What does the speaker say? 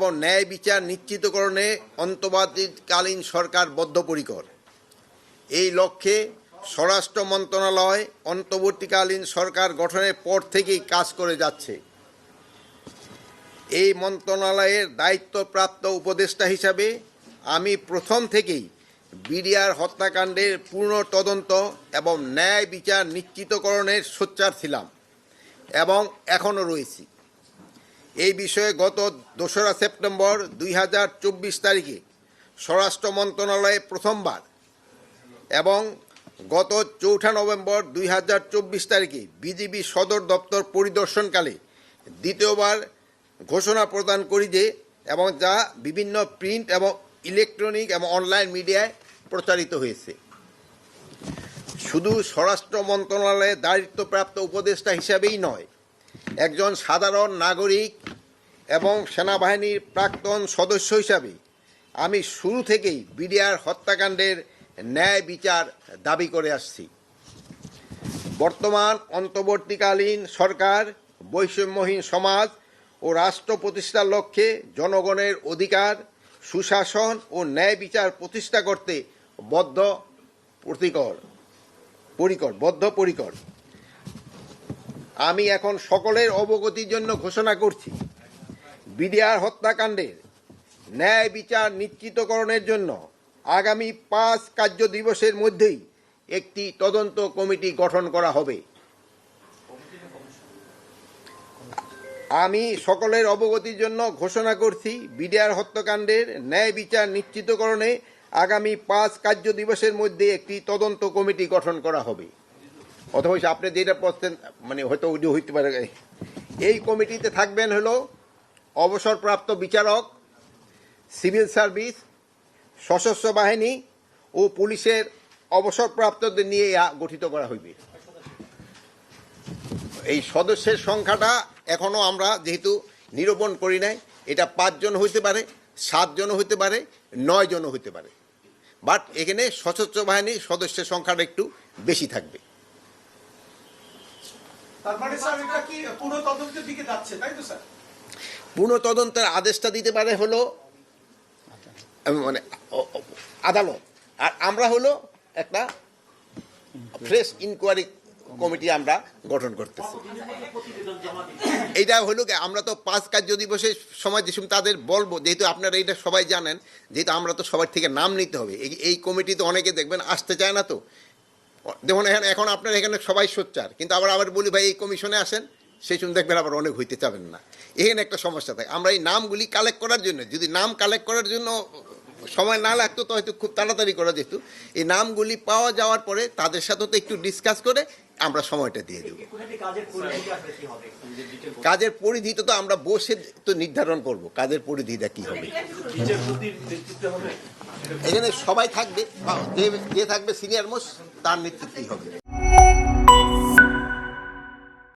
এবং ন্যায় বিচার নিশ্চিতকরণে অন্তর্বর্তীকালীন সরকার বদ্ধপরিকর। এই লক্ষ্যে স্বরাষ্ট্র মন্ত্রণালয় অন্তর্বর্তীকালীন সরকার গঠনের পর থেকেই কাজ করে যাচ্ছে। এই মন্ত্রণালয়ের দায়িত্বপ্রাপ্ত উপদেষ্টা হিসাবে আমি প্রথম থেকেই বিডিআর হত্যাকাণ্ডের পূর্ণ তদন্ত এবং ন্যায় বিচার নিশ্চিতকরণের সোচ্চার ছিলাম এবং এখনও রয়েছি। এই বিষয়ে গত দোসরা সেপ্টেম্বর দুই হাজার চব্বিশ তারিখে স্বরাষ্ট্র মন্ত্রণালয়ে প্রথমবার এবং গত চৌঠা নভেম্বর দুই হাজার চব্বিশ তারিখে বিজিবি সদর দপ্তর পরিদর্শনকালে দ্বিতীয়বার ঘোষণা প্রদান করি যে এবং যা বিভিন্ন প্রিন্ট এবং ইলেকট্রনিক এবং অনলাইন মিডিয়ায় প্রচারিত হয়েছে। শুধু স্বরাষ্ট্র মন্ত্রণালয়ের দায়িত্বপ্রাপ্ত উপদেষ্টা হিসাবেই নয় একজন সাধারণ নাগরিক এবং সেনাবাহিনীর প্রাক্তন সদস্য হিসাবে আমি শুরু থেকেই বিডিআর হত্যাকাণ্ডের ন্যায় বিচার দাবি করে আসছি। বর্তমান অন্তর্বর্তীকালীন সরকার, বৈষম্যহীন সমাজ ও রাষ্ট্র প্রতিষ্ঠার লক্ষ্যে জনগণের অধিকার, সুশাসন ও ন্যায় বিচার প্রতিষ্ঠা করতে বদ্ধ প্রতিকর পরিকর বদ্ধ পরিকর আমি এখন সকলের অবগতির জন্য ঘোষণা করছি। বিডিআর হত্যাকাণ্ডের ন্যায় বিচার নিশ্চিতকরণের জন্য আগামী পাঁচ কার্য দিবসের মধ্যেই একটি তদন্ত কমিটি গঠন করা হবে। আমি সকলের অবগতির জন্য ঘোষণা করছি, বিডিআর হত্যাকাণ্ডের ন্যায় বিচার নিশ্চিতকরণে আগামী পাঁচ কার্য দিবসের মধ্যে একটি তদন্ত কমিটি গঠন করা হবে। অথবা আপনি যেটা বলছেন মানে হয়তো ওইটা হইতে পারে। এই কমিটিতে থাকবেন হলো অবসরপ্রাপ্ত বিচারক, সিভিল সার্ভিস, সশস্ত্র বাহিনী ও পুলিশের অবসরপ্রাপ্তদের নিয়ে গঠিত করা হইবে। এই সদস্যের সংখ্যাটা এখনও আমরা যেহেতু নিরূপণ করি নাই, এটা পাঁচজন হইতে পারে সাতজনও হইতে পারে নয় জন হইতে পারে। বাট এখানে সশস্ত্র বাহিনীর সদস্যের সংখ্যাটা একটু বেশি থাকবে। মানে এটা পুনঃ তদন্তের আদেশটা দিতে পারে হলো মানে আদালত। আর আমরা হলো একটা ফ্রেশ ইনকোয়ারি কমিটি আমরা গঠন করতেছি। এইটা হলো আমরা তো পাঁচ কার্য দিবসের সময় যে সময় তাদের বলব, যেহেতু আপনারা এইটা সবাই জানেন, যেহেতু আমরা তো সবার থেকে নাম নিতে হবে, এই এই কমিটি তো অনেকে দেখবেন, আসতে চায় না তো। দেখুন এখন এখন আপনার এখানে সবাই সোচ্চার কিন্তু আবার আবার বলি ভাই এই কমিশনে আসেন সেই সময় দেখবেন আবার অনেক হইতে চাবেন না। এখানে একটা সমস্যা থাকে। আমরা এই নামগুলি কালেক্ট করার জন্য যদি নাম কালেক্ট করার জন্য সময় না লাগতো তো হয়তো খুব তাড়াতাড়ি করা যেত। এই নামগুলি পাওয়া যাওয়ার পরে তাদের সাথে তো একটু ডিসকাস করে আমরা সময়টা দিয়ে দেবো। কাজের পরিধি তো আমরা বসে তো নির্ধারণ করব কাজের পরিধিটা কি হবে। এখানে সবাই থাকবে যে থাকবে সিনিয়র মোস্ট তার নেতৃত্বেই হবে।